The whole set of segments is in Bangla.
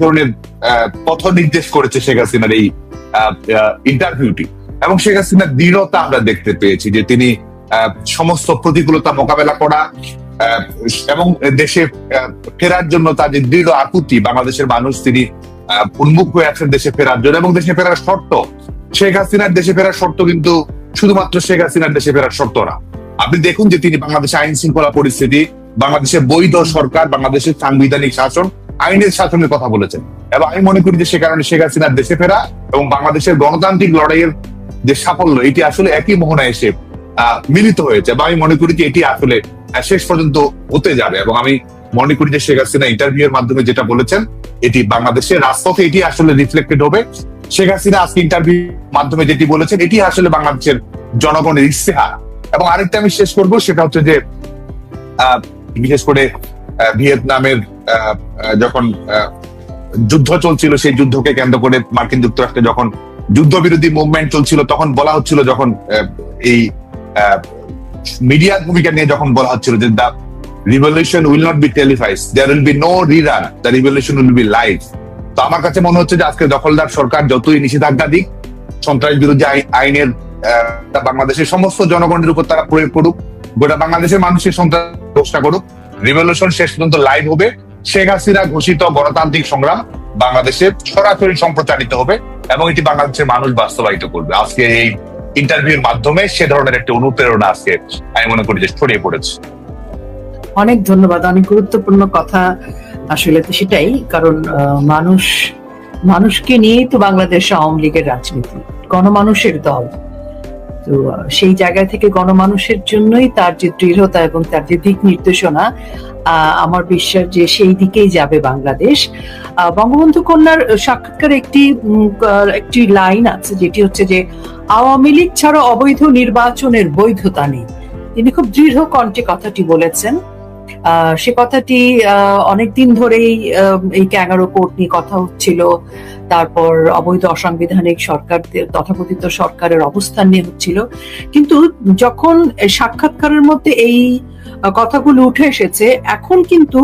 ধরনের পথ নির্দেশ করেছে শেখ হাসিনার এই ইন্টারভিউটি এবং শেখ হাসিনার দৃঢ়তা আমরা দেখতে পেয়েছি যে তিনি সমস্ত প্রতিকূলতা মোকাবেলা করা এবং দেশে ফেরার জন্য তার যে দৃঢ় আকুতি, বাংলাদেশের মানুষ তিনি উন্মুখ হয়ে আছেন দেশে ফেরার জন্য এবং দেশে ফেরার শর্ত। শেখ হাসিনার দেশে ফেরার শর্ত কিন্তু শুধুমাত্র শেখ হাসিনার দেশে ফেরার শর্ত না। আপনি দেখুন যে তিনি বাংলাদেশে আইন শৃঙ্খলা পরিস্থিতি বাংলাদেশের বৈধ সরকার, বাংলাদেশের সাংবিধানিক শাসন আইনের শাসনের কথা বলেছেন। এবং আমি মনে করি যে সে কারণে শেখ হাসিনার দেশে ফেরা এবং বাংলাদেশের গণতান্ত্রিক লড়াইয়ের যে সাফল্য, এটি আসলে একই মোহনায় এসে মিলিত হয়েছে। বা আমি মনে করি যে এটি আসলে শেষ পর্যন্ত হতে যাবে। এবং আমি মনে করি যে শেখ হাসিনা ইন্টারভিউ এর মাধ্যমে যেটা বলেছেন, এটি বাংলাদেশের রাজপথে এটি আসলে রিফ্লেক্টেড হবে। শেখ হাসিনা আজকে ইন্টারভিউ মাধ্যমে যেটি বলেছেন, এটি আসলে বাংলাদেশের জনগণের ইস্তেহার এবং আরেকটা আমি শেষ করব, সেটা হচ্ছে যে বিশেষ করে ভিয়েতনামের যখন যুদ্ধ চলছিল, সেই যুদ্ধকে কেন্দ্র করে মার্কিন যুক্তরাষ্ট্রে যখন যুদ্ধবিরোধী মুভমেন্ট চলছিল, তখন বলা হচ্ছিল যখন এই মিডিয়ার ভূমিকা নিয়ে যখন বলা হচ্ছিল যে the revolution will not be televised there will be no rerun the revolution will be live তো আমার কাছে মনে হচ্ছে যে আজকে দখলদার সরকার যতই নিষেধাজ্ঞা দিক, সন্ত্রাস বিরোধী আই- আইনের বাংলাদেশের সমস্ত জনগণের উপর তারা প্রয়োগ করুক, গোটা বাংলাদেশের মানুষের সন্ত্রাস ঘোষণা করুক রিভলিউশন শেষ পর্যন্ত লাইভ হবে। শেখ হাসিনা ঘোষিত গণতান্ত্রিক সংগ্রাম বাংলাদেশে সরাসরি সম্প্রচারিত হবে এবং এটি বাংলাদেশের মানুষ বাস্তবায়িত করবে। আজকে এই ইন্টারভিউর মাধ্যমে সে ধরনের একটা অনুপ্রেরণা আজকে আমি মনে করি যে ছড়িয়ে পড়েছে। অনেক ধন্যবাদ। অনেক গুরুত্বপূর্ণ কথা আসলে তো সেটাই, কারণ মানুষ, মানুষকে নিয়েই তো বাংলাদেশ আওয়ামী লীগের রাজনীতি। গণমানুষের দল। তো সেই জায়গা থেকে গণমানুষের জন্যই তার যে দৃঢ়তা এবং তার যে দিক নির্দেশনা আমার বিশ্বাস যে সেই দিকেই যাবে বাংলাদেশ। বঙ্গবন্ধু কন্যার সাক্ষাৎকার একটি একটি লাইন আছে যেটি হচ্ছে যে, আওয়ামী লীগ ছাড়া অবৈধ নির্বাচনের বৈধতা নেই। তিনি খুব দৃঢ় কণ্ঠে কথাটি বলেছেন। সে কথাটি অনেকদিন ধরেই এই ক্যাঙ্গারো কোর্ট নিয়ে কথা হচ্ছিল। তারপর অবৈধ অসাংবিধানিক সরকার, তথাকথিত সরকারের অবস্থান নিয়ে হচ্ছিল। কিন্তু যখন সাক্ষাৎকারের মধ্যে এই কথাগুলো উঠে এসেছে, এখন কিন্তু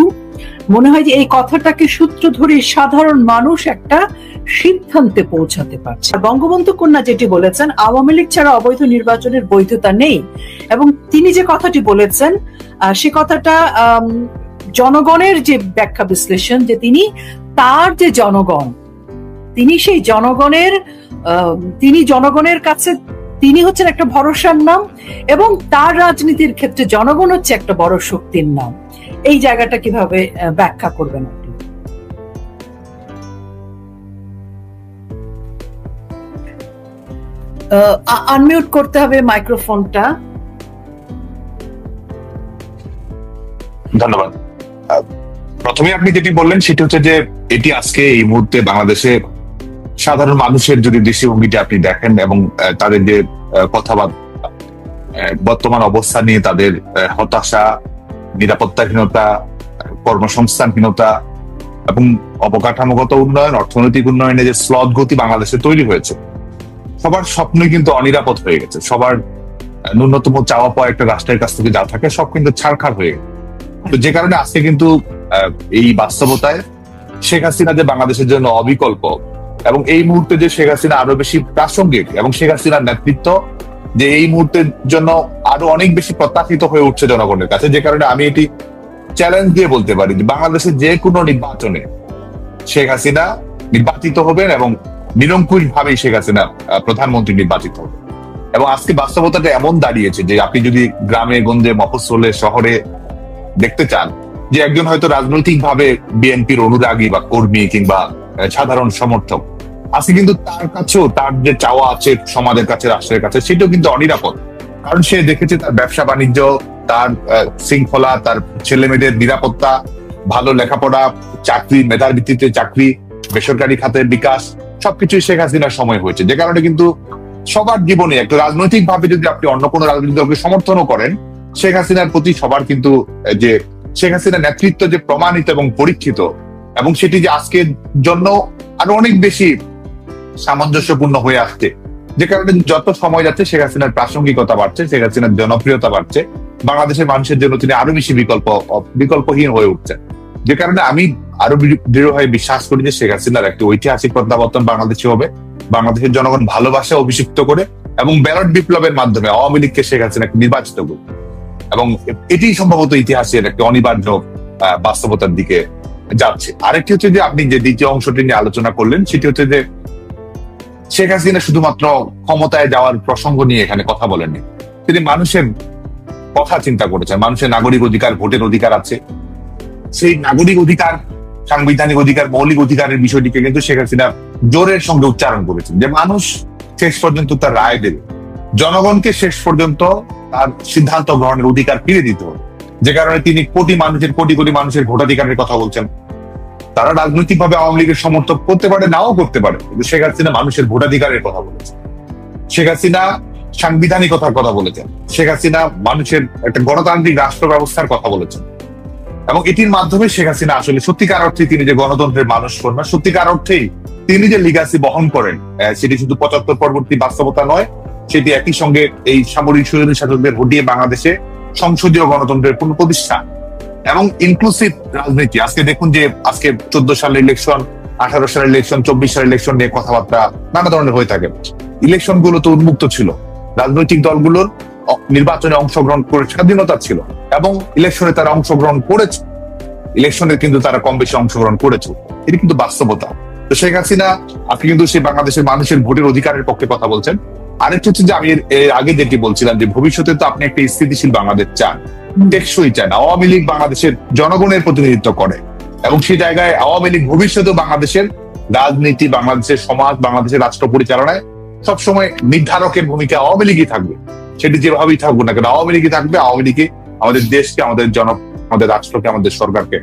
মনে হয় যে এই কথাটাকে সূত্র ধরে সাধারণ মানুষ একটা সিদ্ধান্তে পৌঁছাতে পারছে। বঙ্গবন্ধু কন্যা যেটি বলেছেন, আওয়ামী লীগ ছাড়া অবৈধ নির্বাচনের বৈধতা নেই। এবং তিনি যে কথাটি বলেছেন সে কথাটা জনগণের যে ব্যাখ্যা বিশ্লেষণ যে তিনি, তার যে জনগণ, তিনি সেই জনগণের তিনি জনগণের কাছে, তিনি হচ্ছেন একটা ভরসার নাম এবং তার রাজনীতির ক্ষেত্রে জনগণ হচ্ছে একটা বড় শক্তির নাম। এই জায়গাটা কীভাবে ব্যাখ্যা করবেন? আনমিউট করতে হবে মাইক্রোফোনটা ধন্যবাদ। প্রথমে আপনি যেটি বললেন, সেটি হচ্ছে যে এটি আজকে এই মুহূর্তে বাংলাদেশে সাধারণ মানুষের যদি দৃষ্টিভঙ্গিটা আপনি দেখেন এবং তাদের যে কথাবার্তা বর্তমান অবস্থা নিয়ে তাদের হতাশা, নিরাপত্তাহীনতা, কর্মসংস্থানহীনতা এবং অবকাঠামোগত উন্নয়ন, অর্থনৈতিক উন্নয়নে যে স্লথ গতি বাংলাদেশে তৈরি হয়েছে সবার স্বপ্নই কিন্তু অনিরাপদ হয়ে গেছে। সবার ন্যূনতম চাওয়া পাওয়া একটা রাষ্ট্রের কাছ থেকে যা থাকে সব কিন্তু ছাড়খাড় হয়ে গেছে। তো যে কারণে আজকে কিন্তু এই বাস্তবতায় শেখ হাসিনা যে বাংলাদেশের জন্য অবিকল্প এবং এই মুহূর্তে যে শেখ হাসিনা আরও বেশি প্রাসঙ্গিক এবং শেখ হাসিনার নেতৃত্ব যে এই মুহূর্তের জন্য আরও অনেক বেশি প্রত্যাশিত হয়ে উঠছে জনগণের কাছে, যে কারণে আমি এটি চ্যালেঞ্জ দিয়ে বলতে পারি যে বাংলাদেশের যে কোনো নির্বাচনে শেখ হাসিনা নির্বাচিত হবেন এবং নিরঙ্কুশ ভাবেই শেখ হাসিনা প্রধানমন্ত্রী নির্বাচিত হবেন। এবং আজকে বাস্তবতাটা এমন দাঁড়িয়েছে যে আপনি যদি গ্রামে, গঞ্জে, মফস্বলে, শহরে দেখতে চান যে একজন হয়তো রাজনৈতিক ভাবে বিএনপির অনুরাগী বা কর্মী কিংবা সাধারণ সমর্থক, আজকে কিন্তু তার কাছেও তার যে চাওয়া আছে সমাজের কাছে, রাষ্ট্রের কাছে, সেটাও কিন্তু অনিরাপদ। কারণ সে দেখেছে তার ব্যবসা বাণিজ্য, তার শৃঙ্খলা, তার ছেলে মেয়েদের নিরাপত্তা, ভালো লেখাপড়া, চাকরি, মেধার ভিত্তিতে চাকরি, বেসরকারি খাতের বিকাশ সবকিছুই শেখ হাসিনার সময় হয়েছে। যে কারণে কিন্তু সবার জীবনে একটা রাজনৈতিক ভাবে যদি আপনি অন্য কোনো রাজনৈতিক দলকে সমর্থনও করেন, শেখ হাসিনার প্রতি সবার কিন্তু যে শেখ হাসিনার নেতৃত্ব যে প্রমাণিত এবং পরীক্ষিত এবং সেটি যে আজকের জন্য আরও অনেক বেশি সামঞ্জস্যপূর্ণ হয়ে আসছে। যে কারণে যত সময় যাচ্ছে, শেখ হাসিনার প্রাসঙ্গিকতা বাড়ছে, শেখ হাসিনার জনপ্রিয়তা বাড়ছে। বাংলাদেশের মানুষের জন্য তিনি আরও বেশি বিকল্প বিকল্পহীন হয়ে উঠছেন। যে কারণে আমি আরও দৃঢ়ভাবে বিশ্বাস করি যে শেখ হাসিনার একটি ঐতিহাসিক প্রত্যাবর্তন বাংলাদেশে হবে। বাংলাদেশের জনগণ ভালোবাসা অভিষিক্ত করে এবং ব্যালট বিপ্লবের মাধ্যমে আওয়ামী লীগকে শেখ হাসিনাকে নির্বাচিত করবে এবং এটি সম্ভবত ইতিহাসের একটি অনিবার্য বাস্তবতার দিকে যাচ্ছে। আরেকটি হচ্ছে যে আপনি যে দ্বিতীয় অংশটি নিয়ে আলোচনা করলেন, সেটি হচ্ছে যে শেখ হাসিনা শুধুমাত্র ক্ষমতায় যাওয়ার প্রসঙ্গ নিয়ে এখানে কথা বলেননি। তিনি মানুষের কথা চিন্তা করেছেন, মানুষের নাগরিক অধিকার, ভোটের অধিকার আছে। সেই নাগরিক অধিকার, সাংবিধানিক অধিকার, মৌলিক অধিকারের বিষয়টিকে কিন্তু শেখ হাসিনা জোরের সঙ্গে উচ্চারণ করেছেন যে মানুষ শেষ পর্যন্ত তার রায় দেবে। জনগণকে শেষ পর্যন্ত তার সিদ্ধান্ত গ্রহণের অধিকার ফিরে দিতে হবে। যে কারণে তিনি কোটি মানুষের, কোটি কোটি মানুষের ভোটাধিকারের কথা বলছেন। তারা রাজনৈতিকভাবে আওয়ামী লীগের সমর্থক করতে পারে, নাও করতে পারে, কিন্তু শেখ হাসিনা মানুষের ভোটাধিকারের কথা বলেছেন। শেখ হাসিনা সাংবিধানিকতার কথা বলেছেন। শেখ হাসিনা মানুষের একটা গণতান্ত্রিক রাষ্ট্র ব্যবস্থার কথা বলেছেন। এবং এটির মাধ্যমে শেখ হাসিনা আসলে সত্যিকার অর্থে তিনি যে গণতন্ত্রের মানুষ কন্যা, সত্যিকার অর্থেই তিনি যে লিগাসি বহন করেন সেটি শুধু পঁচাত্তর পরবর্তী বাস্তবতা নয়, সেটি একই সঙ্গে এই সামরিক সুযোগ শাসকদের হটিয়ে বাংলাদেশে সংসদীয় গণতন্ত্রের পুনঃপ্রতিষ্ঠা এবং ইনক্লুসিভ রাজনীতি। আজকে দেখুন যে আজকে চোদ্দ সালের ইলেকশন আঠারো সালের ইলেকশন চব্বিশ সালের ইলেকশন নিয়ে কথাবার্তা নানা ধরনের হয়ে থাকে। ইলেকশনগুলো তো উন্মুক্ত ছিল। রাজনৈতিক দলগুলোর নির্বাচনে অংশগ্রহণ করে স্বাধীনতা ছিল। এবং ইলেকশনে তারা অংশগ্রহণ করেছে। ইলেকশনে কিন্তু তারা কম বেশি অংশগ্রহণ করেছে। এটি কিন্তু বাস্তবতা। তো শেখ হাসিনা, আপনি কিন্তু সেই বাংলাদেশের মানুষের ভোটের অধিকারের পক্ষে কথা বলছেন। আরেকটি হচ্ছে যে, আমি আগে যেটি বলছিলাম যে, ভবিষ্যতে তো আপনি একটা স্থিতিশীল বাংলাদেশ চান। টেকসই চান। আওয়ামী লীগ বাংলাদেশের জনগণের প্রতিনিধিত্ব করে। এবং সেই জায়গায় আওয়ামী লীগ ভবিষ্যতেও বাংলাদেশের রাজনীতি, বাংলাদেশের সমাজ, বাংলাদেশের রাষ্ট্র পরিচালনায় সবসময় নির্ধারকের ভূমিকা আওয়ামী লীগই থাকবে। সেটি যেভাবেই থাকবে না কেন, আওয়ামী লীগই থাকবে, আওয়ামী লীগই আমাদের দেশকে, আমাদের জন আমাদের রাষ্ট্রকে, আমাদের সরকারকে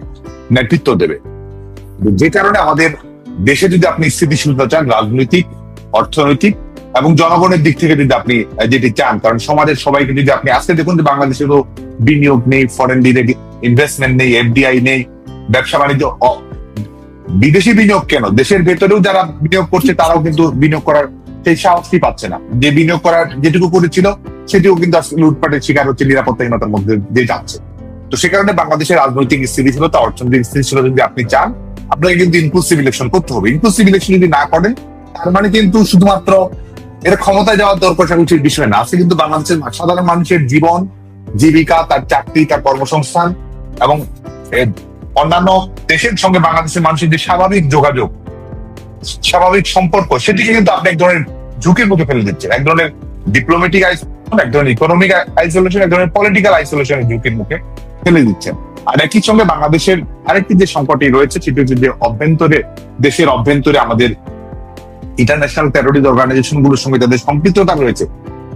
নেতৃত্ব দেবে। যে কারণে আমাদের দেশে যদি আপনি স্থিতিশীলতা চান, রাজনৈতিক, অর্থনৈতিক এবং জনগণের দিক থেকে যদি আপনি যেটি চান, কারণ সমাজের সবাইকে যদি আপনি আজকে দেখুন যে বাংলাদেশে তো বিনিয়োগ নেই ফরেন ডিরেক্ট ইনভেস্টমেন্ট নেই এফডিআই নেই, ব্যবসা বাণিজ্য বিদেশি বিনিয়োগ কেন? দেশের ভেতরেও যারা বিনিয়োগ করছে, তারাও কিন্তু বিনিয়োগ করার সেই সাহসই পাচ্ছে না। যে বিনিয়োগ করার যেটুকু করেছিল সেটিও কিন্তু লুটপাটের শিকার হচ্ছে নিরাপত্তাহীনতার মধ্যে দিয়ে যাচ্ছে। তো সে কারণে বাংলাদেশের রাজনৈতিক স্থিতিশীলতা, অর্থনৈতিক স্থিতিশীলতা যদি আপনি চান, আপনাকে কিন্তু ইনক্লুসিভ ইলেকশন করতে হবে। ইনক্লুসিভ ইলেকশন যদি না করেন, তার মানে কিন্তু শুধুমাত্র এটা ক্ষমতায় যাওয়ার দর কষাকষির বিষয় না। আজকে কিন্তু বাংলাদেশের সাধারণ মানুষের জীবন, জীবিকা, তার চাকরি, তার কর্মসংস্থান এবং অন্যান্য দেশের সঙ্গে বাংলাদেশের মানুষের যে স্বাভাবিক যোগাযোগ স্বাভাবিক সম্পর্ক, সেটিকে কিন্তু আপনি এক ধরনের ঝুঁকির মুখে ফেলে দিচ্ছেন। এক ধরনের ডিপ্লোমেটিক আইসোলেশন এক ধরনের ইকোনমিক আইসোলেশন এক ধরনের পলিটিক্যাল আইসোলেশনের ঝুঁকির মুখে ফেলে দিচ্ছেন। আর একই সঙ্গে বাংলাদেশের আরেকটি যে সংকটই রয়েছে, সেটি হচ্ছে যে অভ্যন্তরে, দেশের অভ্যন্তরে আমাদের ইন্টারন্যাশনাল টেরোরিস্ট অর্গানাইজেশনগুলোর সঙ্গে তাদের সম্পৃক্ততা রয়েছে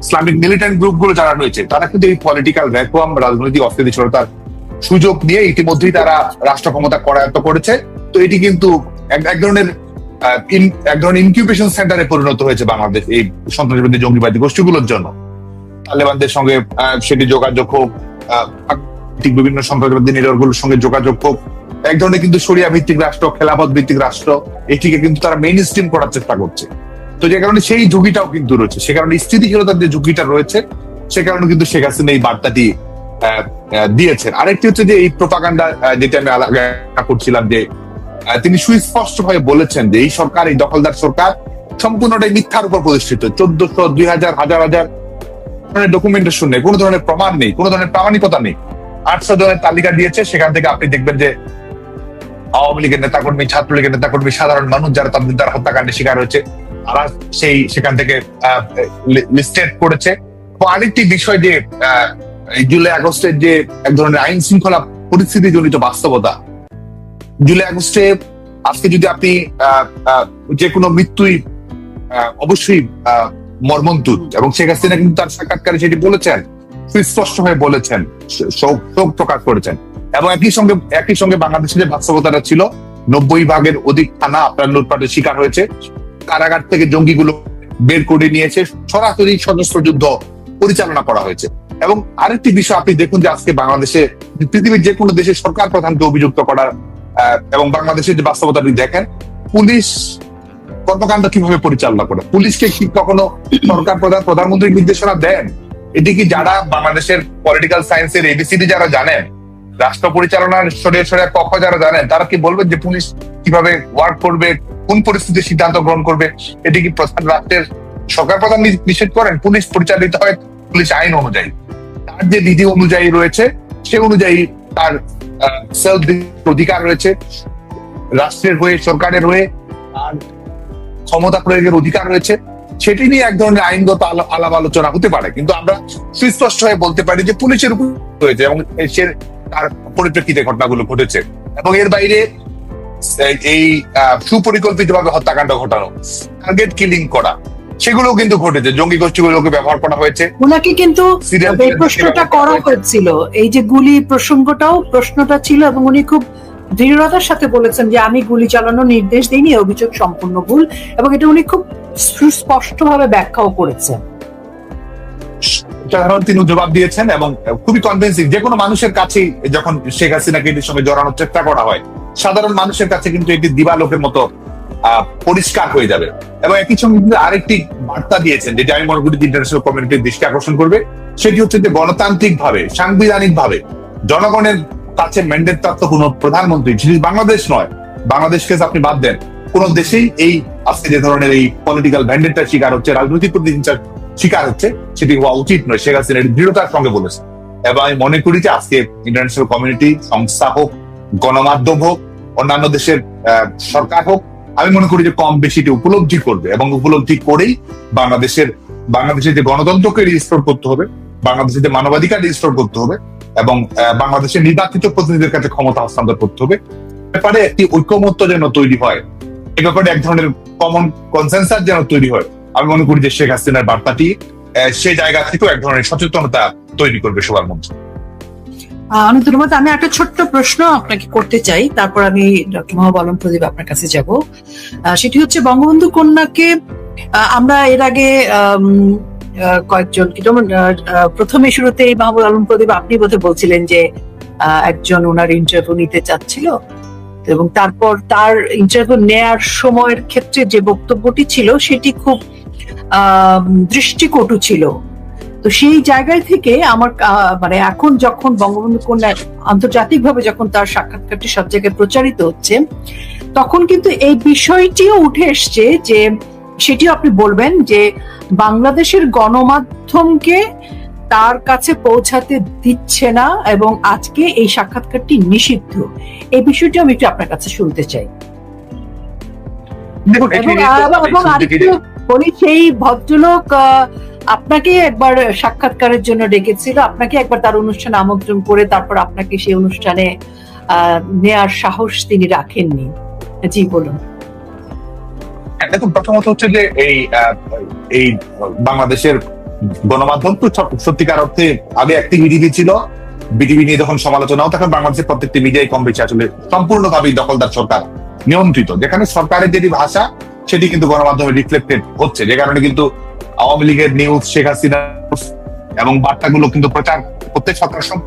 ইসলামিক মিলিটেন্ট গ্রুপগুলো যারা রয়েছে, তারা কিন্তু এই পলিটিক্যাল ভ্যাকুয়াম রাজনৈতিক অস্থিতিশীলতার সুযোগ নিয়ে ইতিমধ্যেই তারা রাষ্ট্র ক্ষমতা করায়ত্ত করেছে। তো এটি কিন্তু এক ধরনের এক ধরনের ইনকিউবেশন সেন্টারে পরিণত হয়েছে বাংলাদেশ এই সন্ত্রাসবাদী জঙ্গিবাদী গোষ্ঠীগুলোর জন্য। তালেবানদের সঙ্গে সেটি যোগাযোগ হোক বিভিন্ন সন্ত্রাসবাদী সঙ্গে যোগাযোগ হোক, এক ধরনের কিন্তু সরিয়া ভিত্তিক রাষ্ট্র ভিত্তিক রাষ্ট্র, এটিকে কিন্তু তারা মেইন স্ট্রিম করার চেষ্টা করছে। তো যে কারণে সেই ঝুঁকিটাও কিন্তু রয়েছে। সে কারণে স্থিতিশীলতার যে ঝুঁকিটা রয়েছে, সে কারণে কিন্তু শেখ হাসিনা এই বার্তাটি দিয়েছেন। আরেকটি হচ্ছে যে এই প্রপাগান্ডা যেটা আমি আগে করছিলাম যে তিনি সুস্পষ্ট ভাবে বলেছেন যে এই সরকার, এই দখলদার সরকার সম্পূর্ণটাই মিথ্যার উপর প্রতিষ্ঠিত। চোদ্দশো, দুই হাজার হাজার হাজার ধরনের ডকুমেন্টেশন নেই, কোনো ধরনের প্রমাণ নেই, কোনো ধরনের প্রামাণিকতা নেই। আটশো জনের তালিকা দিয়েছে, সেখান থেকে আপনি দেখবেন যে আওয়ামী লীগের নেতাকর্মী, ছাত্রলীগের নেতাকর্মী, সাধারণ মানুষ যারা তাদের দ্বারা হত্যাকাণ্ডের শিকার হয়েছে, তারা সেই, সেখান থেকে লিস্টেড করেছে। আরেকটি বিষয় যে জুলাই আগস্টের যে এক ধরনের আইন শৃঙ্খলা পরিস্থিতি জনিত বাস্তবতা জুলাই আগস্টে আজকে যদি আপনি যে কোনো মৃত্যুই অবশ্যই মর্মন্তুদ। এবং শেখ হাসিনা কিন্তু তার সাক্ষাৎকারে সেটি বলেছেন, সুস্পষ্ট হয়ে বলেছেন শোক প্রকাশ করেছেন। এবং একই সঙ্গে একই সঙ্গে বাংলাদেশের যে বাস্তবতাটা ছিল, নব্বই ভাগের অধিক থানা আপনার লুটপাটের শিকার হয়েছে, কারাগার থেকে জঙ্গিগুলো বের করে নিয়েছে, সরাসরি সশস্ত্র যুদ্ধ পরিচালনা করা হয়েছে। এবং আরেকটি বিষয় আপনি দেখুন যে আজকে বাংলাদেশে, পৃথিবীর যে কোনো দেশের সরকার প্রধানকে অভিযুক্ত করার এবং বাংলাদেশের যে বাস্তবতা আপনি দেখেন, পুলিশ কর্মকাণ্ড কীভাবে পরিচালনা করে? পুলিশকে কি কখনো সরকার প্রধান প্রধানমন্ত্রী নির্দেশনা দেন? এটি কি যারা বাংলাদেশের পলিটিক্যাল সায়েন্সের এবিসিডি যারা জানেন, রাষ্ট্র পরিচালনার সরে সরে পক্ষ যারা জানেন, তারা কি বলবেন যে পুলিশ কীভাবে ওয়ার্ক করবে, কোন পরিস্থিতির সিদ্ধান্ত গ্রহণ করবে? এটি কি প্রধান রাষ্ট্রের সরকার প্রধান নিষেধ করেন? পুলিশ পরিচালিত হয় পুলিশ আইন অনুযায়ী। তার যে বিধি অনুযায়ী রয়েছে, সে অনুযায়ী তার সেলফ অধিকার রয়েছে, রাষ্ট্রের হয়ে, সরকারের হয়ে তার ক্ষমতা প্রয়োগের অধিকার রয়েছে, সেটি নিয়ে এক ধরনের আইনগত আলাপ আলোচনা হতে পারে। কিন্তু আমরা সুস্পষ্ট হয়ে বলতে পারি যে পুলিশের উপর হয়েছে এবং সে তার পরিপ্রেক্ষিতে ঘটনাগুলো ঘটেছে। এবং এর বাইরে এই সুপরিকল্পিত ভাবে হত্যাকাণ্ড ঘটানো টার্গেট কিলিং করা। সেগুলো কিন্তু ঘটেছে। জঙ্গি গোষ্ঠীগুলোকে ব্যবহার করা হয়েছে। ওনাকে কিন্তু প্রশ্নটা করা হয়েছিল। এই যে গুলি প্রসঙ্গটাও প্রশ্নটা ছিল এবং উনি খুব দৃঢ়তার সাথে বলেছেন যে আমি গুলি চালানোর নির্দেশ দিইনি অভিযোগ সম্পূর্ণ ভুল এবং এটা উনি খুব সুস্পষ্টভাবে ব্যাখ্যাও করেছেন। সাধারণ তিনি জবাব দিয়েছেন এবং খুবই কনভিন্সিং যে কোনো মানুষের কাছেই যখন শেখ হাসিনাকে এটির সঙ্গে জড়ানোর চেষ্টা করা হয় সাধারণ মানুষের কাছে কিন্তু এটি দিবালোকের মতো পরিষ্কার হয়ে যাবে। এবং একই সঙ্গে কিন্তু আরেকটি বার্তা দিয়েছেন যেটা আমি মনে করি ইন্টারন্যাশনাল কমিউনিটির দৃষ্টি আকর্ষণ করবে। সেটি হচ্ছে যে গণতান্ত্রিক ভাবে সাংবিধানিক ভাবে জনগণের কাছে ম্যান্ডেট প্রাপ্ত কোন প্রধানমন্ত্রী, যিনি বাংলাদেশ নয়, বাংলাদেশকে আপনি বাদ দেন, কোন দেশেই এই আজকে যে ধরনের এই পলিটিক্যাল ভ্যান্ডেটটার শিকার হচ্ছে, রাজনৈতিক প্রতিহিংসার শিকার হচ্ছে, সেটি হওয়া উচিত নয়। শেখ হাসিনা দৃঢ়তার সঙ্গে বলেছে এবং আমি মনে করি যে আজকে ইন্টারন্যাশনাল কমিউনিটি সংস্থা হোক, গণমাধ্যম হোক, অন্যান্য দেশের সরকার হোক আমি মনে করি যে কম বেশি উপলব্ধি করবে এবং উপলব্ধি করেই বাংলাদেশের বাংলাদেশের যে গণতন্ত্রকে রিস্টোর করতে হবে, বাংলাদেশের যে মানবাধিকার রিস্টোর করতে হবে, এবং বাংলাদেশের নির্বাচিত প্রতিনিধিদের কাছে ক্ষমতা হস্তান্তর করতে হবে। ব্যাপারে একটি ঐক্যমত্য যেন তৈরি হয়, এ ব্যাপারে এক ধরনের কমন কনসেন্সাস যেন তৈরি হয়। আমি মনে করি যে শেখ হাসিনার বার্তাটি সে জায়গা থেকেও এক ধরনের সচেতনতা তৈরি করবে সবার মধ্যে। অনেক ধন্যবাদ আমি একটা ছোট্ট প্রশ্ন আপনাকে করতে চাই। তারপর আমি ডক্টর মোহাম্মদ আলম প্রদীপ আপনার কাছে যাব। সেটি হচ্ছে বঙ্গবন্ধু কন্যাকে আমরা এর আগে কয়েকজন যেমন প্রথমে শুরুতে মাহমুদ আলম প্রদীপ আপনি বোধহয় বলছিলেন যে একজন ওনার ইন্টারভিউ নিতে চাচ্ছিল। এবং তারপর তার ইন্টারভিউ নেয়ার সময়ের ক্ষেত্রে যে বক্তব্যটি ছিল, সেটি খুব দৃষ্টিকটু ছিল। তো সেই জায়গায় থেকে আমার মানে এখন যখন বঙ্গবন্ধু কন্যা আন্তর্জাতিকভাবে যখন তার সাক্ষাৎকারটি সব জায়গায় প্রচারিত হচ্ছে তখন কিন্তু এই বিষয়টিও উঠে এসছে যে সেটিও আপনি বলবেন যে বাংলাদেশের গণমাধ্যমকে তার কাছে পৌঁছাতে দিচ্ছে না এবং আজকে এই সাক্ষাৎকারটি নিষিদ্ধ। এই বিষয়টি আমি একটু আপনার কাছে শুনতে চাই। এবং আরেকটু বলি সেই ভদ্রলোক আহ, আপনাকে একবার সাক্ষাৎকারের জন্য ডেকেছিল আপনাকে একবার তার অনুষ্ঠানে আমন্ত্রণ করে তারপর আপনাকে সেই অনুষ্ঠানে নেয়ার সাহস তিনি রাখেননি। জি বলুন। হ্যাঁ, প্রথমত হচ্ছে যে এই এই বাংলাদেশের গণমাধ্যম তো সত্যিকার অর্থে আগে একটি বিটিভি ছিল। বিটিভি নিয়ে যখন সমালোচনা হতো তখন বাংলাদেশের প্রত্যেকটি মিডিয়াই কম বেশি আসলে সম্পূর্ণভাবেই দখলদার সরকার নিয়ন্ত্রিত। যেখানে সরকারের যেটি ভাষা সেটি কিন্তু গণমাধ্যমে রিফ্লেক্টেড হচ্ছে। যে কারণে কিন্তু আওয়ামী লীগের নিউজ শেখ হাসিনা এবং বার্তাগুলো কিন্তু প্রচার করতে সরকার সব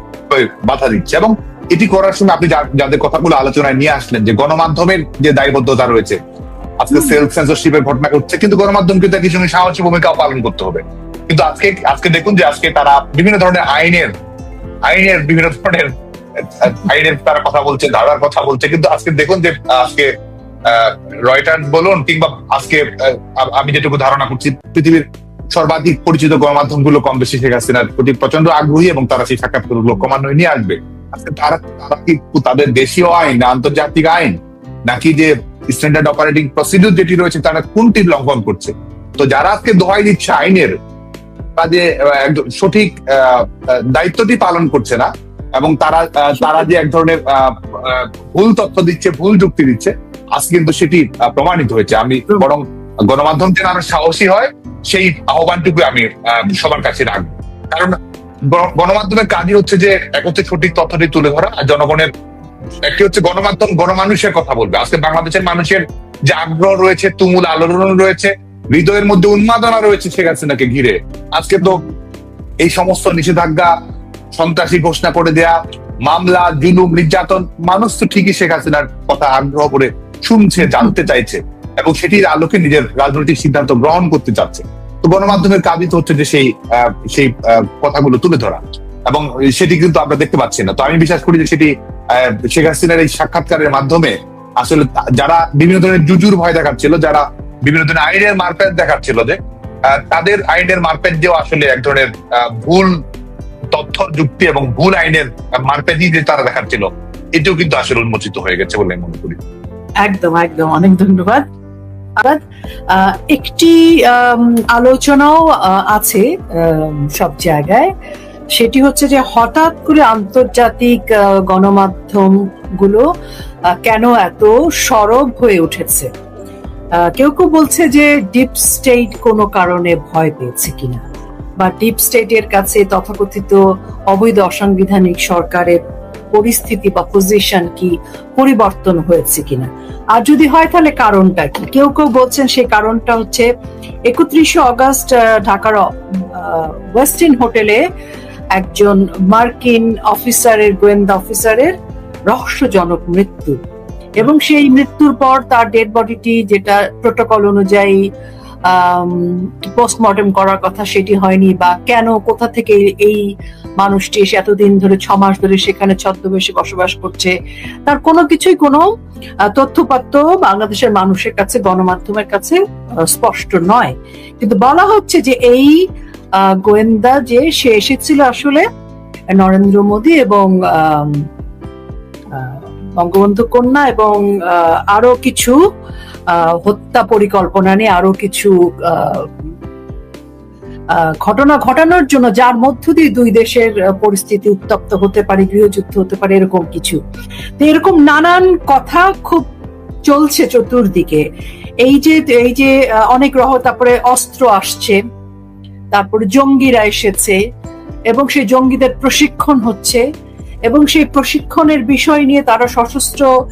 বাধা দিচ্ছে এবং এটি করার সময় আপনি যাদের কথাগুলো আলোচনায় নিয়ে আসলেন যে গণমাধ্যমের যে দায়বদ্ধতা রয়েছে আজকে সেলফ সেন্সরশিপের ঘটনা ঘটছে কিন্তু গণমাধ্যম কিন্তু একই সঙ্গে সাহসী ভূমিকাও পালন করতে হবে। কিন্তু আজকে আজকে দেখুন যে আজকে তারা বিভিন্ন ধরনের আইনের আইনের বিভিন্ন ধরনের আইনের তারা কথা বলছে ধারার কথা বলছে কিন্তু আজকে দেখুন যে আহ, আজকে রয়টার্স বলুন কিংবা আজকে আমি যেটুকু ধারণা করছি পৃথিবীর সর্বাধিক পরিচিত গণমাধ্যমগুলো কম বেশি শেখ হাসিনার প্রতি প্রচণ্ড আগ্রহী এবং তারা সেই সাক্ষাৎকারগুলো ক্রমান্বয়ে নিয়ে আসবে। আজকে তারা তারা কি তাদের দেশীয় আইন না আন্তর্জাতিক আইন? নাকি যে স্ট্যান্ডার্ড অপারেটিং প্রসিডিউর যেটি রয়েছে তারা কোনটি লঙ্ঘন করছে? তো যারা আজকে দোহাই দিচ্ছে আইনের কাজে সঠিক দায়িত্বটি পালন করছে না, এবং তারা তারা যে এক ধরনের ভুল তথ্য দিচ্ছে, ভুল যুক্তি দিচ্ছে, আজ কিন্তু সেটি প্রমাণিত হয়েছে। আমি বরং গণমাধ্যম যেন আরও সাহসী হয় সেই আহ্বানটুকু আমি সবার কাছে রাখব। কারণ গণমাধ্যমের কাজই হচ্ছে যে এক হচ্ছে সঠিক তথ্যটি তুলে ধরা আর জনগণের একটি হচ্ছে গণমাধ্যম গণমানুষের কথা বলবে। আজকে বাংলাদেশের মানুষের যে আগ্রহ রয়েছে, তুমুল আলোড়ন রয়েছে, হৃদয়ের মধ্যে উন্মাদনা রয়েছে শেখ হাসিনাকে ঘিরে। আজকে তো এই সমস্ত নিষেধাজ্ঞা, সন্ত্রাসী ঘোষণা করে দেয়া, মামলা, জুলুম, নির্যাতন, মানুষ তো ঠিকই শেখ হাসিনার কথা আগ্রহ করে শুনছে, জানতে চাইছে। এবং সেটির আলোকে নিজের রাজনৈতিক সিদ্ধান্ত গ্রহণ করতে চাচ্ছে। তো গণমাধ্যমের কাজই তো হচ্ছে যে সেই সেই কথাগুলো তুলে ধরা। এবং সেটি কিন্তু আমরা দেখতে পাচ্ছি না। তো আমি বিশ্বাস করি যে সেটি শেখ হাসিনার এই সাক্ষাৎকারের মাধ্যমে আসলে যারা বিভিন্ন ধরনের জুজুর ভয় দেখাচ্ছিল, যারা বিভিন্ন ধরনের আইনের মারপ্যাচ দেখাচ্ছিল যে তাদের আইনের মারপ্যাচ দিয়েও আসলে এক ধরনের ভুল তথ্য, যুক্তি এবং ভুল আইনের মারপ্যাচই যে তারা দেখাচ্ছিল, এটাও কিন্তু আসলে উন্মোচিত হয়ে গেছে বলে আমি মনে করি। একদম একদম। অনেক ধন্যবাদ। একটি আলোচনাও আছে সব জায়গায়। সেটি হচ্ছে যে হঠাৎ করে আন্তর্জাতিক গণমাধ্যমগুলো কেন এত সরব হয়ে উঠেছে? কেউ কেউ বলছে যে ডিপ স্টেট কোনো কারণে ভয় পেয়েছে কিনা। বা ডিপ স্টেটের কাছে তথাকথিত অবৈধ অসাংবিধানিক সরকারের পরিস্থিতি বা পজিশন কি পরিবর্তন হয়েছে কিনা? আর যদি হয় তাহলে কারণটা কি? কেউ কেউ বলছেন সেই কারণটা হচ্ছে একত্রিশে অগস্ট ঢাকার ওয়েস্টিন হোটেলে একজন মার্কিন অফিসারের, গোয়েন্দা অফিসারের রহস্যজনক মৃত্যু। এবং সেই মৃত্যুর পর তার ডেড বডিটি যেটা প্রোটোকল অনুযায়ী পোস্টমর্টেম করার কথা সেটি হয়নি বা কেন কোথা থেকে এই মানুষটি এসে এতদিন ধরে ছ মাস ধরে সেখানে ছদ্মবেশে বসবাস করছে? তার কোনো কিছুই কোনো তথ্যপাত্র বাংলাদেশের মানুষের কাছে গণমাধ্যমের কাছে স্পষ্ট নয়। কিন্তু বলা হচ্ছে যে এই গোয়েন্দা যে সে এসেছিল আসলে নরেন্দ্র মোদী এবং বঙ্গবন্ধু কন্যা এবং আরও কিছু আহ, হত্যা পরিকল্পনা নিয়ে আরও কিছু আহ, আহ, ঘটনা ঘটানোর জন্য যার মধ্য দিয়ে দুই দেশের পরিস্থিতি উত্তপ্ত হতে পারে গৃহযুদ্ধ হতে পারে এরকম কিছু। তো এরকম নানান কথা খুব চলছে চতুর্দিকে। এই যে এই যে অনেক রহ তারপরে অস্ত্র আসছে তারপরে জঙ্গিরা এসেছে এবং সেই জঙ্গিদের প্রশিক্ষণ হচ্ছে এবং সেই প্রশিক্ষণের বিষয় নিয়ে তারা সশস্ত্র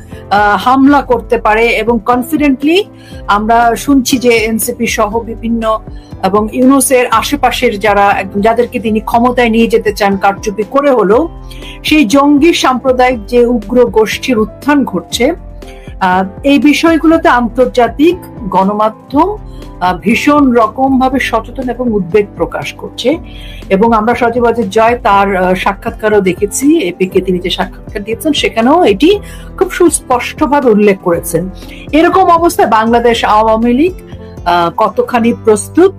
হামলা করতে পারে এবং কনফিডেন্টলি আমরা শুনছি যে এনসিপি সহ বিভিন্ন এবং ইউনুসের আশেপাশের যারা যাদেরকে তিনি ক্ষমতায় নিয়ে যেতে চান, কারচুপি করে হলেও সেই জঙ্গি সাম্প্রদায়িক যে উগ্র গোষ্ঠীর উত্থান ঘটছে এই বিষয়গুলোতে আন্তর্জাতিক গণমাধ্যম ভীষণ রকম ভাবে সচেতন এবং উদ্বেগ প্রকাশ করছে। এবং আমরা সজীবাজের জয় তার সাক্ষাৎকারও দেখেছি। এপিকে তিনি যে সাক্ষাৎকার দিয়েছেন, সেখানেও এটি খুব সুস্পষ্টভাবে উল্লেখ করেছেন। এরকম অবস্থায় বাংলাদেশ আওয়ামী লীগ কতখানি প্রস্তুত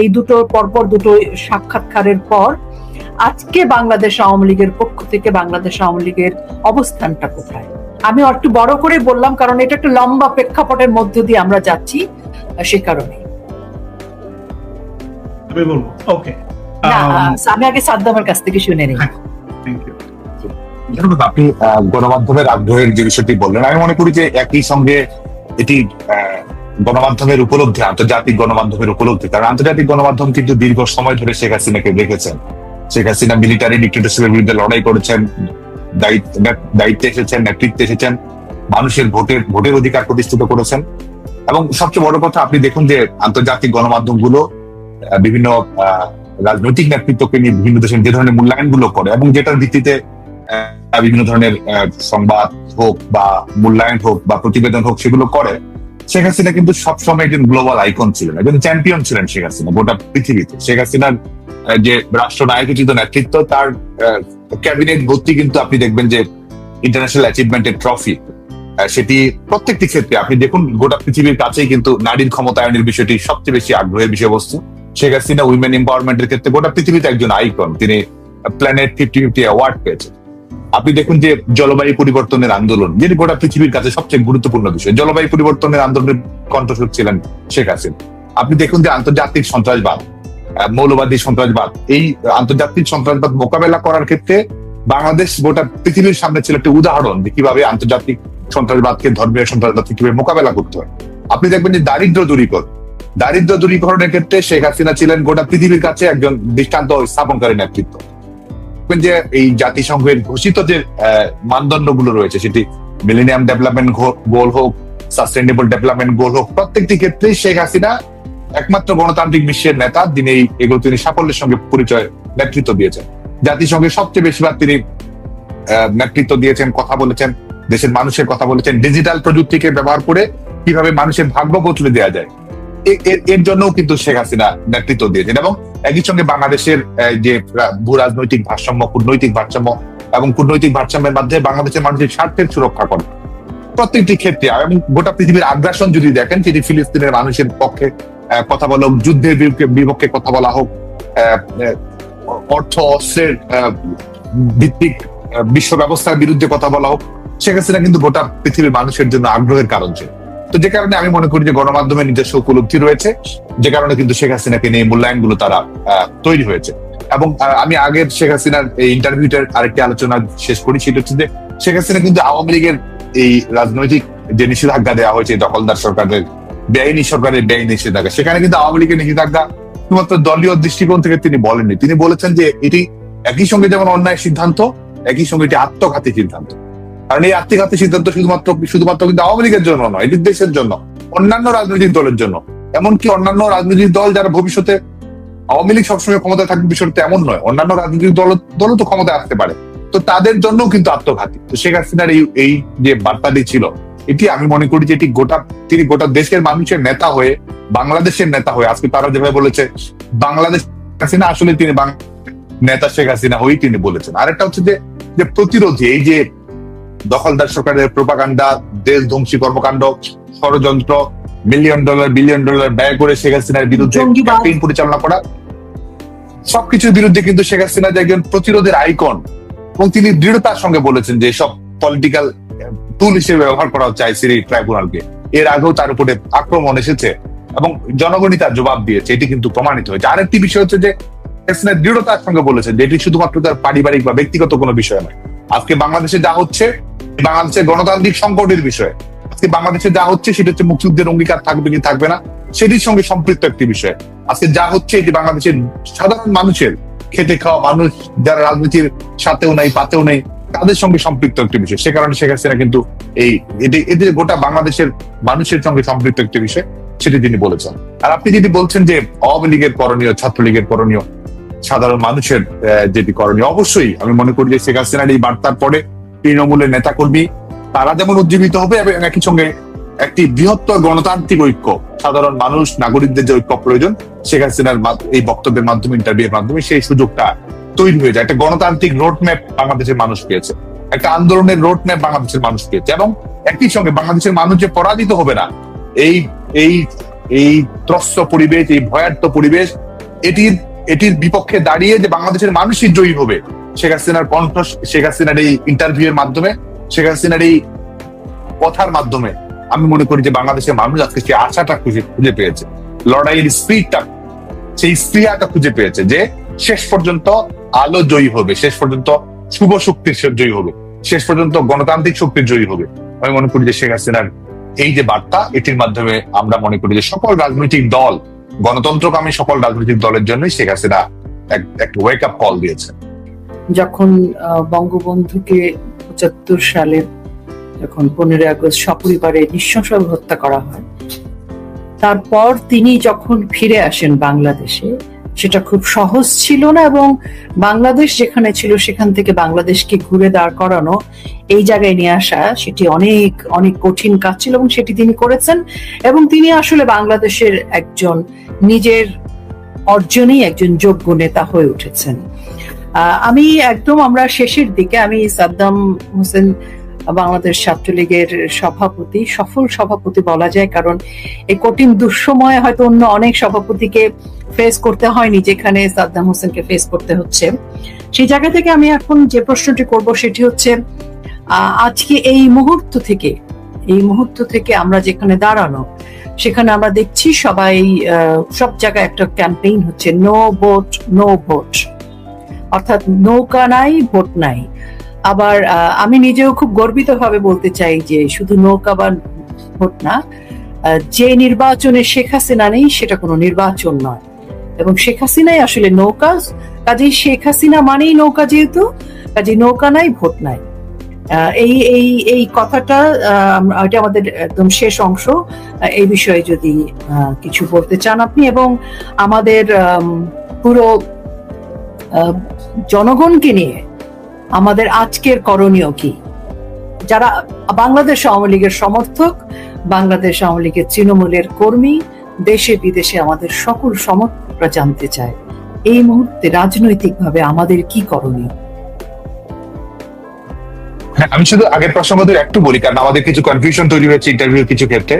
এই দুটো, পরপর দুটো সাক্ষাৎকারের পর আজকে বাংলাদেশ আওয়ামী লীগের পক্ষ থেকে বাংলাদেশ আওয়ামী লীগের অবস্থানটা কোথায়? আমি একটু বড় করে বললাম কারণ এটা একটা লম্বা প্রেক্ষাপটের মধ্য দিয়ে আমরা যাচ্ছি সে কারণে। আমি বলব ওকে আমি আগে সাদ্দামের কাছ থেকে শুনে নিই। ধন্যবাদ আপনি গণমাধ্যমের আগ্রহের যে বিষয়টি বললেন আমি মনে করি যে একই সঙ্গে এটি আহ, গণমাধ্যমের উপলব্ধি আন্তর্জাতিক গণমাধ্যমের উপলব্ধি। কারণ আন্তর্জাতিক গণমাধ্যম কিন্তু দীর্ঘ সময় ধরে শেখ হাসিনাকে দেখেছেন। শেখ হাসিনা মিলিটারি ডিক্টেটরশিপের বিরুদ্ধে লড়াই করেছেন। দায়িত্ব এসেছেন, নেতৃত্বে এসেছেন, মানুষের ভোটের ভোটের অধিকার প্রতিষ্ঠিত করেছেন। এবং সবচেয়ে বড় কথা, আপনি দেখুন যে আন্তর্জাতিক গণমাধ্যমগুলো বিভিন্ন রাজনৈতিক নেতৃত্বকে নিয়ে বিভিন্ন দেশের যে ধরনের মূল্যায়নগুলো করে এবং যেটার ভিত্তিতে বিভিন্ন ধরনের সংবাদ হোক বা মূল্যায়ন হোক বা প্রতিবেদন হোক সেগুলো করে, শেখ হাসিনা কিন্তু সবসময় একজন গ্লোবাল আইকন ছিলেন, একজন চ্যাম্পিয়ন ছিলেন শেখ হাসিনা গোটা পৃথিবীতে। শেখ হাসিনার যে রাষ্ট্রনায়কোচিত নেতৃত্ব, তার ক্যাবিনেট ভর্তি কিন্তু আপনি দেখবেন যে ইন্টারন্যাশনাল অ্যাচিভমেন্টের ট্রফি সেটি প্রত্যেকটি ক্ষেত্রে। আপনি দেখুন, গোটা পৃথিবীর কাছেই কিন্তু নারীর ক্ষমতায়নের বিষয়টি সবচেয়ে বেশি আগ্রহের বিষয়বস্তু। শেখ হাসিনা উইমেন এম্পাওয়ারমেন্টের ক্ষেত্রে গোটা পৃথিবীতে একজন আইকন তিনি প্ল্যানেট ফিফটি ফিফটি অ্যাওয়ার্ড পেয়েছেন। আপনি দেখুন যে জলবায়ু পরিবর্তনের আন্দোলন যেটি গোটা পৃথিবীর কাছে সবচেয়ে গুরুত্বপূর্ণ বিষয়, জলবায়ু পরিবর্তনের আন্দোলনের কণ্ঠস্বর ছিলেন শেখ হাসিনা। আপনি দেখুন যে আন্তর্জাতিক সন্ত্রাসবাদ মৌলবাদী সন্ত্রাসবাদ। এই আন্তর্জাতিক সন্ত্রাসবাদ মোকাবেলা করার ক্ষেত্রে বাংলাদেশ গোটা পৃথিবীর সামনে ছিল একটি উদাহরণ যে কীভাবে আন্তর্জাতিক সন্ত্রাসবাদকে ধর্মীয় সন্ত্রাসবাদকে কীভাবে মোকাবেলা করতে হয়। আপনি দেখবেন যে দারিদ্র দূরীকরণ। দারিদ্র দূরীকরণের ক্ষেত্রে শেখ হাসিনা ছিলেন গোটা পৃথিবীর কাছে একজন দৃষ্টান্ত স্থাপনকারী নেতৃত্ব। যে এই জাতিসংঘের ঘোষিত যে মানদণ্ডগুলো রয়েছে, সেটি মিলেনিয়াম ডেভেলপমেন্ট গোল হোক সাস্টেনেবল ডেভেলপমেন্ট গোল হোক, প্রত্যেকটি ক্ষেত্রেই শেখ হাসিনা একমাত্র গণতান্ত্রিক বিশ্বের নেতা, যিনি এগুলো তিনি সাফল্যের সঙ্গে পরিচয়, নেতৃত্ব দিয়েছেন। জাতিসংঘের সবচেয়ে বেশিরভাগ তিনি নেতৃত্ব দিয়েছেন, কথা বলেছেন, দেশের মানুষের কথা বলেছেন, ডিজিটাল প্রযুক্তিকে ব্যবহার করে কীভাবে মানুষের ভাগ্য বদলে দেওয়া যায়। এর- জন্য কিন্তু শেখ হাসিনা নেতৃত্ব দিয়েছেন এবং একই সঙ্গে বাংলাদেশের যে ভূ রাজনৈতিক ভারসাম্য, কূটনৈতিক ভারসাম্য এবং কূটনৈতিক ভারসাম্যের মাধ্যমে বাংলাদেশের মানুষের স্বার্থের সুরক্ষা করে। প্রত্যেকটি ক্ষেত্রে, এবং গোটা পৃথিবীর আগ্রাসন যদি দেখেন, সেটি ফিলিস্তিনের মানুষের পক্ষে কথা বলা যুদ্ধের বিপক্ষে- কথা বলা হোক অর্থ, অস্ত্রের ভিত্তিক বিশ্ব ব্যবস্থার বিরুদ্ধে কথা বলা হোক শেখ হাসিনা কিন্তু গোটা পৃথিবীর মানুষের জন্য আগ্রহের কারণ ছিল। তো যে কারণে আমি মনে করি যে গণমাধ্যমে নিজস্ব উপলব্ধি রয়েছে, যে কারণে কিন্তু শেখ হাসিনাকে নিয়ে মূল্যায়নগুলো তারা তৈরি হয়েছে। এবং আমি আগের শেখ হাসিনার এই ইন্টারভিউটার আরেকটি আলোচনা শেষ করি, সেটা হচ্ছে যে শেখ হাসিনা কিন্তু আওয়ামী লীগের এই রাজনৈতিক যে নিষেধাজ্ঞা দেওয়া হয়েছে দখলদার সরকারের বেআইনি সরকারের বেআইনি নিষেধাজ্ঞা সেখানে কিন্তু আওয়ামী লীগের নিষেধাজ্ঞা শুধুমাত্র দলীয় দৃষ্টিকোণ থেকে তিনি বলেননি। তিনি বলেছেন যে এটি একই সঙ্গে যেমন অন্যায় সিদ্ধান্ত, একই সঙ্গে এটি আত্মঘাতী সিদ্ধান্ত। কারণ এই আত্মঘাতী সিদ্ধান্ত শুধুমাত্র শুধুমাত্র কিন্তু আওয়ামী লীগের জন্য নয়, এটি দেশের জন্য, অন্যান্য রাজনৈতিক দলের জন্য। এমনকি অন্যান্য রাজনৈতিক দল যারা ভবিষ্যতে আওয়ামী লীগ সবসময় ক্ষমতায় থাকবে, বিষয়টা এমন নয়, অন্যান্য রাজনৈতিক দল, দলও তো ক্ষমতায় আসতে পারে। তো তাদের জন্যও কিন্তু আত্মঘাতী। তো শেখ হাসিনার এই এই যে বার্তাটি ছিল এটি আমি মনে করি যে এটি গোটা তিনি গোটা দেশের মানুষের নেতা হয়ে বাংলাদেশের নেতা হয়ে আজকে তারা যেভাবে বলেছে বাংলাদেশ হাসিনা আসলে তিনি নেতা শেখ হাসিনা হয়েই তিনি বলেছেন। আরেকটা হচ্ছে যে যে প্রতিরোধী এই যে দখলদার সরকারের প্রোপাগান্ডা দেশ ধ্বংসী কর্মকাণ্ড ষড়যন্ত্র মিলিয়ন ডলার বিলিয়ন ডলার ব্যয় করে শেখ হাসিনার বিরুদ্ধে ক্যাম্পেইন পরিচালনা করা সবকিছুর বিরুদ্ধে কিন্তু শেখ হাসিনা যে একজন প্রতিরোধের আইকন এবং তিনি দৃঢ়তার সঙ্গে বলেছেন যে সব পলিটিক্যাল টুল হিসেবে ব্যবহার করা হচ্ছে আইসিডি ট্রাইব্যুনালকে। এর আগেও তার উপরে আক্রমণ এসেছে এবং জনগণই তার জবাব দিয়েছে, এটি কিন্তু প্রমাণিত হয়েছে। আরেকটি বিষয় হচ্ছে যে শেখ হাসিনা দৃঢ়তার সঙ্গে বলেছেন যে এটি শুধুমাত্র তার পারিবারিক বা ব্যক্তিগত কোনো বিষয় নয়। আজকে বাংলাদেশে যা হচ্ছে বাংলাদেশের গণতান্ত্রিক সংকটের বিষয়। আজকে বাংলাদেশে যা হচ্ছে, সেটা হচ্ছে মুক্তিযুদ্ধের অঙ্গীকার থাকবে কি থাকবে না, সেটির সঙ্গে সম্পৃক্ত একটি বিষয়। আজকে যা হচ্ছে, এটি বাংলাদেশের সাধারণ মানুষের খেতে খাওয়া মানুষ, যারা রাজনীতির সাথেও নেই, পাতেও নেই তাদের সঙ্গে সম্পৃক্ত একটি বিষয়। সে কারণে শেখ হাসিনা কিন্তু এই এদের গোটা বাংলাদেশের মানুষের সঙ্গে সম্পৃক্ত একটি বিষয়, সেটি তিনি বলেছেন। আর আপনি যদি বলছেন যে আওয়ামী লীগের করণীয়, ছাত্রলীগের করণীয়, সাধারণ মানুষের যেটি করণীয়, অবশ্যই আমি মনে করি যে শেখ হাসিনার এই বার্তার পরে তৃণমূলের নেতাকর্মী তারা যেমন উজ্জীবিত হবে, এবং একই সঙ্গে একটি বৃহত্তর গণতান্ত্রিক ঐক্য, সাধারণ মানুষ, নাগরিকদের যে ঐক্য প্রয়োজন, শেখ হাসিনার এই বক্তব্যের মাধ্যমে ইন্টারভিউর মাধ্যমে, সেই সুযোগটা তৈরি হয়ে যায়। একটা গণতান্ত্রিক রোড ম্যাপ বাংলাদেশের মানুষ পেয়েছে। একটা আন্দোলনের রোড ম্যাপ বাংলাদেশের মানুষ পেয়েছে। এবং একই সঙ্গে বাংলাদেশের মানুষ যে পরাজিত হবে না, এই এই এই ত্রস্ত পরিবেশ, এই ভয়ার্থ পরিবেশ, এটির এটির বিপক্ষে দাঁড়িয়ে যে বাংলাদেশের মানুষই জয়ী হবে, শেখ হাসিনার কণ্ঠ, শেখ হাসিনার এই ইন্টারভিউ এর মাধ্যমে, শেখ হাসিনার এই কথার মাধ্যমে, আমি মনে করি যে বাংলাদেশের মানুষ আজকে সেই আশাটা খুঁজে খুঁজে পেয়েছে। লড়াইয়ের স্পিডটা সেই স্প্রিয়াটা খুঁজে পেয়েছে যে শেষ পর্যন্ত আলো জয়ী হবে, শেষ পর্যন্ত শুভ শক্তির জয়ী হবে, শেষ পর্যন্ত গণতান্ত্রিক শক্তির জয়ী হবে। আমি মনে করি যে শেখ হাসিনার এই যে বার্তা, এটির মাধ্যমে আমরা মনে করি যে সকল রাজনৈতিক দল গণতন্ত্রকামী সকল রাজনৈতিক দলের জন্যই শেখ হাসিনা এক- ওয়েক আপ কল দিয়েছে যখন বঙ্গবন্ধুকে পঁচাত্তর সালে যখন পনেরোই আগস্ট সপরিবারে নৃশংসভাবে হত্যা করা হয়, তারপর তিনি যখন ফিরে আসেন বাংলাদেশে সেটা খুব সহজ ছিল না এবং বাংলাদেশ যেখানে ছিল সেখান থেকে বাংলাদেশকে ঘুরে দাঁড় করানো, এই জায়গায় নিয়ে আসা সেটি অনেক অনেক কঠিন কাজ ছিল এবং সেটি তিনি করেছেন এবং তিনি আসলে বাংলাদেশের একজন নিজের অর্জনেই একজন যোগ্য নেতা হয়ে উঠেছেন। আমি একদম আমরা শেষের দিকে, আমি সাদ্দাম হোসেন বাংলাদেশ ছাত্রলীগের সভাপতি, সফল সভাপতি বলা যায়, কারণ এই কঠিন দুঃসময়ে হয়তো অন্য অনেক সভাপতিকে ফেস করতে হয়নি, যেখানে সাদ্দাম হোসেনকে ফেস করতে হচ্ছে। সেই জায়গা থেকে আমি এখন যে প্রশ্নটি করব সেটি হচ্ছে আজকে এই মুহূর্ত থেকে, এই মুহূর্ত থেকে আমরা যেখানে দাঁড়ানো, সেখানে আমরা দেখছি সবাই সব জায়গায় একটা ক্যাম্পেইন হচ্ছে নো ভোট নো ভোট অর্থাৎ নৌকা নাই, ভোট নাই। আবার আমি নিজেও খুব গর্বিত ভাবে বলতে চাই যে শুধু নৌকা বা ভোট না যে নির্বাচনে শেখ হাসিনা নেই সেটা কোনো নির্বাচন নয়। এবং শেখ হাসিনাই আসলে নৌকা কাজেই শেখ হাসিনা মানেই নৌকা যেহেতু কাজে নৌকা নাই ভোট নাই। এই এই এই কথাটা এটা আমাদের একদম শেষ অংশ। এই বিষয়ে যদি কিছু বলতে চান আপনি এবং আমাদের আম, পুরো জনগণকে নিয়ে আমাদের আজকের করণীয় কি? যারা বাংলাদেশ আওয়ামী লীগের সমর্থক, বাংলাদেশ আওয়ামী লীগের তৃণমূলের কর্মী, দেশে বিদেশে আমাদের সকল সমর্থকরা জানতে চায়, এই মুহূর্তে রাজনৈতিকভাবে আমাদের কি করণীয়? হ্যাঁ আমি শুধু আগের প্রসঙ্গ একটু বলি, কারণ আমাদের কিছু কনফিউশন তৈরি হয়েছে ইন্টারভিউ কিছু ক্ষেত্রে।